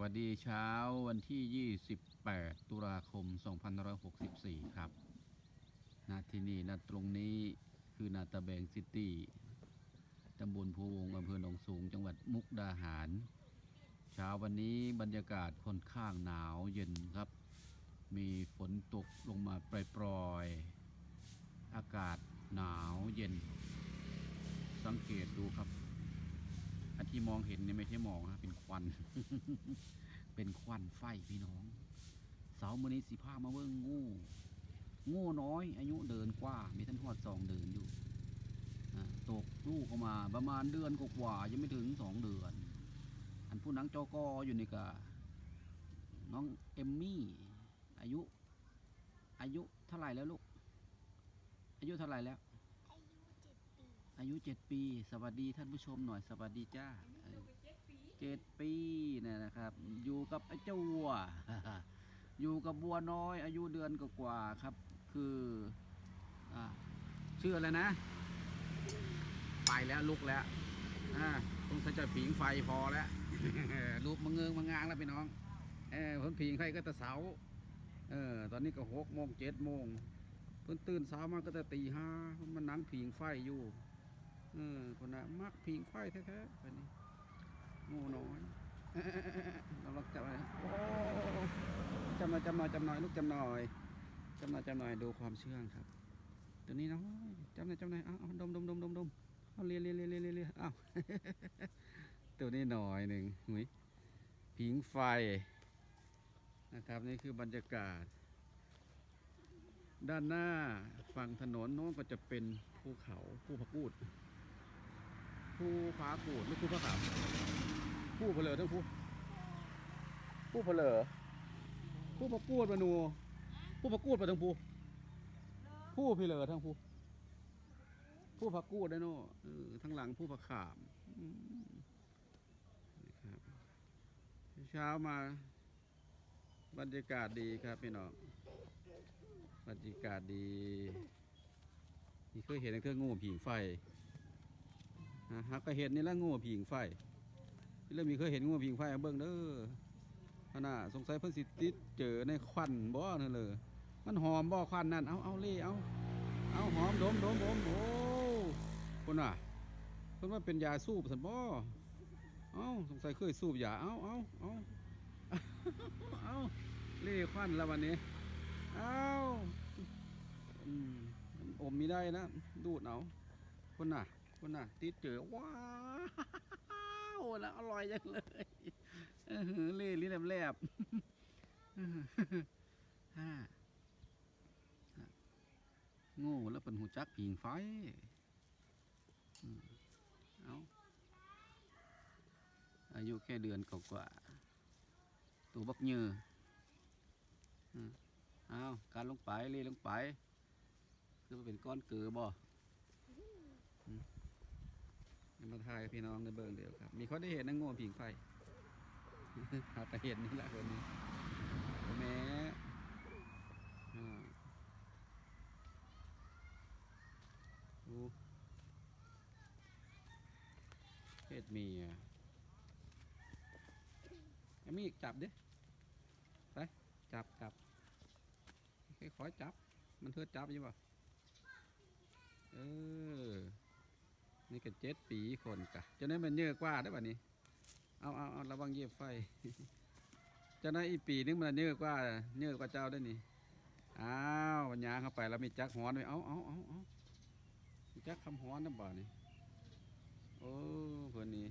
วัสดีเช้าวันที่ 28 ตุลาคม 2564 ครับณที่นี่ณตรงนี้คือนาตะแบงซิตี้ตำบลภูวงอำเภอหนองสูง จังหวัดมุกดาหาร เช้าวันนี้บรรยากาศค่อนข้างหนาวเย็นครับ มีฝนตกลงมาปล่อยๆ อากาศหนาวเย็น สังเกตดูครับ ที่มองเห็นเนี่ยไม่ใช่หมอกนะเป็นควัน เป็นควันไฟพี่น้อง เสาร์มื้อนี้สีผ้ามาเบิ่งงูงูน้อย อายุเดินกว่า มีท่านหอดสองเดินอยู่ตกลูกออกมาประมาณเดือนกว่าๆยังไม่ถึงสองเดือน อันผู้หนังจอกออยู่นี่ก็น้องเอมมี่ อายุ อายุเท่าไหร่แล้วลูก อายุเท่าไหร่แล้ว อายุเจ็ดปีอายุเจ็ดปี สวัสดีท่านผู้ชมหน่อยสวัสดีจ้าเออเจ็ดปีเนี่ยนะครับ อยู่กับไอ้เจ้าวัว อยู่กับบัวน้อย อายุเดือนกว่าๆครับ คืออ่าชื่ออะไรนะ ไปแล้วลุกแล้วอ่าต้องใช้จะผิงไฟพอแล้วลูกมังเงิงมังงางแล้วพี่น้องเออเพิ่นผิงไฟก็แต่เสาเออตอนนี้ก็หกโมงเจ็ดโมงเพิ่นตื่นเช้ามาก็แต่ตีห้ามันนั่งผิงไฟอยู่ เออคนน่ะมักผิงไฟแท้ๆไปนี่โง่น้อยเราลองจับอะไรโอ้จำหน่อยจำหน่อยจำหน่อยลูกจำหน่อยจำหน่อยจำหน่อยดูความเชื่องครับ ตัวนี้น้อยจำหน่อยจำหน่อยเอาเอาดมดมดมดมดมเอาเลียเลียเลียเลียเลียเลียเอาตัวนี้หน่อยหนึ่งหุยผิงไฟนะครับนี่คือบรรยากาศ ด้านหน้าฝั่งถนนโน้นก็จะเป็นภูเขาภูพะกูด ภูผากูดหรือภูพะขามภูเพลอทั้งภูภูเพลอภูพะกูดมานูภูพะกูดมาทั้งภูภูเพลอทั้งภูภูพะกูดได้เนาะเออทั้งหลังภูพะขามอืมนะครับเช้ามาบรรยากาศดีครับพี่น้องบรรยากาศดีนี่เคยเห็นเครื่องงูผิงไฟ ฮักก็เห็นนี่ละงูผิงไฟนี่แล้วมีเคยเห็นงูผิงไฟเบิ่งเด้อขนาสงสัยเพิ่นสิติดเจอในควันบ่นั่นเลยมันหอมบ่อควันนั่นเอาเอาเล่เอาเอาหอมดมดมดมโอ้คนน่ะเพิ่นว่าเป็นยาสูบสันบ่เอาสงสัยเคยสูบยาเอาเอาเอาเอาเล่ควันแล้ววันนี้เอาอืมอมม่ได้นะดูดเอาคนน่ะ คนน่ะติดเจอว้าวนะอร่อยจังเลยเออเล่ลิ้นแลบๆอื้อฮ่าโง่แล้วเป็นหูจักผิงไฟอืมเอาอายุแค่เดือนกว่าๆตัวบักเยือเอาการลงไปเรีลงไป คือเป็นก้อนเกลือบ่อืมเอา มาทายพี่น้องในเบิ่งเดียวครับ มีคนได้เห็นนังโง่ผิงไฟหาแต่เห็นนี่แหละคนนี้แม่อ่าดูเพศเมียเอามีอีกจับดิ ไป จับจับค่อยๆจับ มันเทิดจับอยังบ่เออ นี่ก็เจ็ดปีคนกะจะได้มันเยอะกว่าได้ป่ะนี่เอาเอาเอาระวังเยียบไฟจะได้อีปีนึงมันเยอะกว่าเยอะกว่าเจ้าได้นี่อ้าววันยางเข้าไปแล้วมีจักหอนไหมเอาเอาเอาเอาจักคำหอนนะบ่านี่โอ้เพื่อนนี่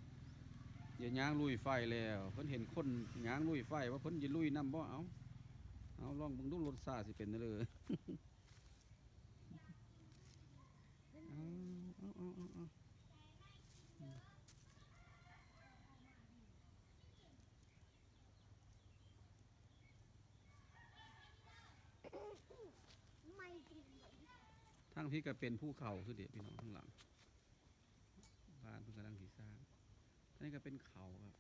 อย่ายางลุยไฟแล้ว เพิ่นเห็นคนยางลุยไฟว่าเพิ่นจะลุยน้ำบ่เอาเอาลองเบิ่งดูรสชาติสิเป็นเลยเอาเอาเอาเอาเอา ไม่ดี ทางพี่ก็เป็นภูเขาคือเดียพี่น้องข้างหลังบ้านเพิ่งกำลังสีสร้างอันนี้ก็เป็นเขาครับ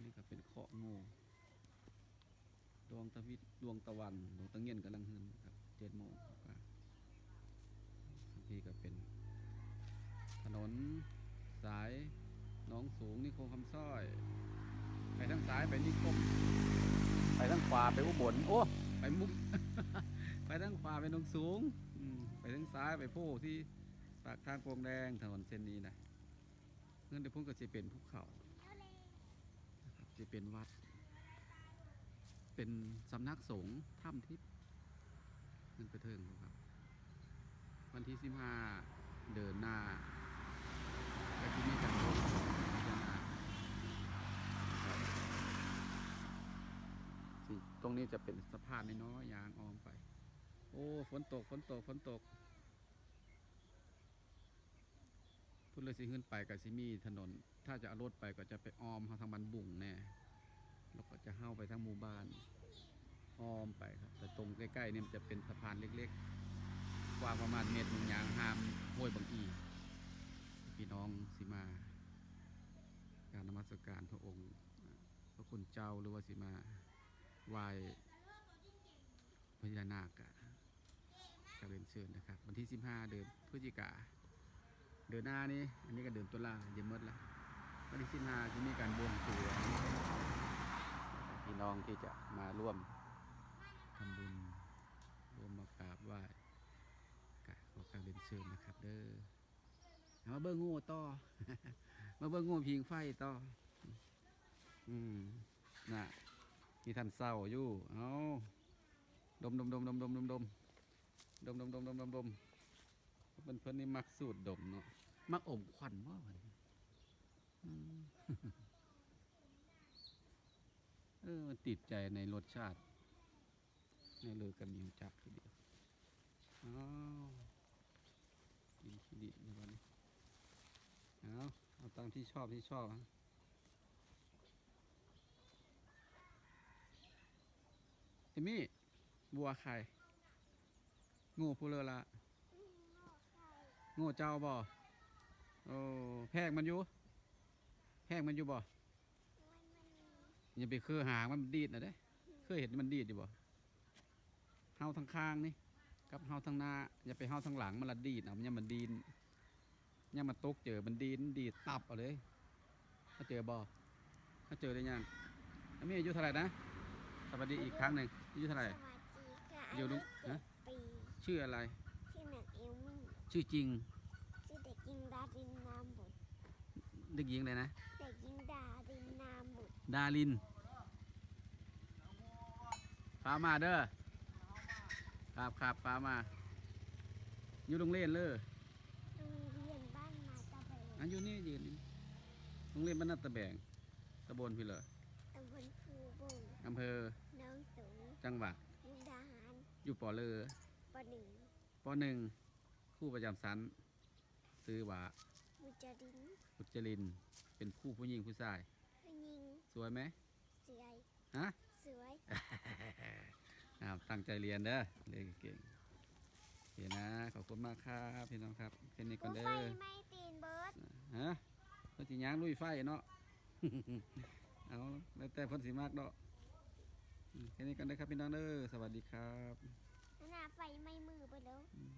นนี้ก็เป็นเคาะง่ดวงตะวิดดวงตะวันดวงตะเงียนกำลังหืนครับเจ็ดโมงกว่าที่ก็เป็น ถนนสายหน้องสูงนิโคมคำสร้อย ไปทางซ้ายไปนิคมไปทางขวาไปอุบลโอ้ไปมุก ไปทางขวาไปนงสูง ไปทางซ้ายไปโพที่ปากทางโปงแดงถนนเส้นนี้นะเงินเดี๋ยวพุ่งก็จะเป็นภูเขาจะเป็นวัด เป็นสำนักสงฆ์ถ้ำทิพย์เงินไปเทิงครับ วันที่สิบห้าเดินหน้าไปที่นี่กันพิจารณาครับสิตรงนี้จะเป็นสะพานน้อยๆยางออมไป โอ้ฝนตกฝนตกฝนตกพูดเลยสิขึ้นไปกับสิมีถนน ถ้าจะเอารถไปก็จะไปออมทางบันบุ่งแน่แล้วก็จะเข้าไปทางหมู่บ้านอ้อมไปครับ แต่ตรงใกล้ๆเนี่ยมันจะเป็นสะพานเล็กๆกว้างประมาณเมตรหนึ่งยางห้ามห้วยบางอีพี่น้องสิมา การนมัสการพระองค์ พระคุณเจ้าหรือว่าสิมาไหว้พญานาคอะ จะเรียนเชิญนะครับ วันที่ 15 เดือนพฤศจิกา เดือนหน้านี้อันนี้ก็เดือนตุลาเย็นมดแล้ววันที่ 15 จะมีการบวงสรวงพี่น้องที่จะมาร่วมทำบุญร่วมมากราบไหว้กราบขอการเรียนเชิญนะครับ เด้อมาเบิ้งงูต่อ มาเบิ้งงูพิงไฟต่อ อืมน่ะมีท่านเศร้าอยู่ เอาดมดมดมดมดมดมดม ดมดมดมดมดมดมเพิ่อนเพิ่อนนี่มักสูดดมเนาะมักอมควันว่าวันเออมันติดใจในรสชาติ ในเลือกันยิวจักทีเดียวอ้าวกินขี้ดิบในวันนี้เอาเอาตามที่ชอบที่ชอบฮะเอมี่บัวไข่ งูพูเลอละงูเจ้าบ่โอ้แพงมันอยู่แพงมันอยู่บ่อย่าไปคือหางมันดีดนะเด้เคยเห็นมันดีดอยู่บ่เฮาทางข้างนี่กับเฮาทางหน้าอย่าไปเฮาทางหลังมันละดีดเอามันยังมันดีนยังมาตกเจอมันดีนดีดตับเอาเลยถ้าเจอบ่ถ้าเจอได้ยังอันนี้อายุเท่าไหร่นะสวัสดีอีกครั้งหนึ่งอายุเท่าไหร่สวัสดีค่ะอยู่ลุงอาฮะเจ็ดปี ชื่ออะไรที่หนักเอลมี่ชื่อจริง ชื่อเด็กยิงดาดินนามบุตรเด็กหญิงเลยนะ เด็กยิงดาดินนามบุตรดารินพามาเด้อครับครับพามา อยู่โรงเรียนเลยโรงเรียนบ้านนาตะเบงอันอยู่นี่ยืนนี่โรงเรียนบ้านนาตะแบงตำบลพี่เลยตำบลคูบงอำเภอน้องสูงจังหวัดมุกดาหารอยู่ปอเลอป หนึ่งปหนึ่งครู่ประจำชั้นซื้อว่ามุจาดินพุจริน เป็นคู่ผู้หญิงผู้ชาย ผู้หญิง สวยไหมสวยฮะสวยครับตั้งใจเรียนเด้อเรียนเก่งโอเคนะ ขอบคุณมากครับพี่น้องครับแค่นี้ก่กูอนเด้ไฟอไม่ตีนเบิร์ดฮะเพิ่นสิย่างลุยไฟเนาะเอาแล้วแต่เพิ่นสิมากเนาะอืมแค่นี้กันเด้อครับพี่น้องเด้อสวัสดีครับ หน้าไฟไม่มือไปแล้ว อืม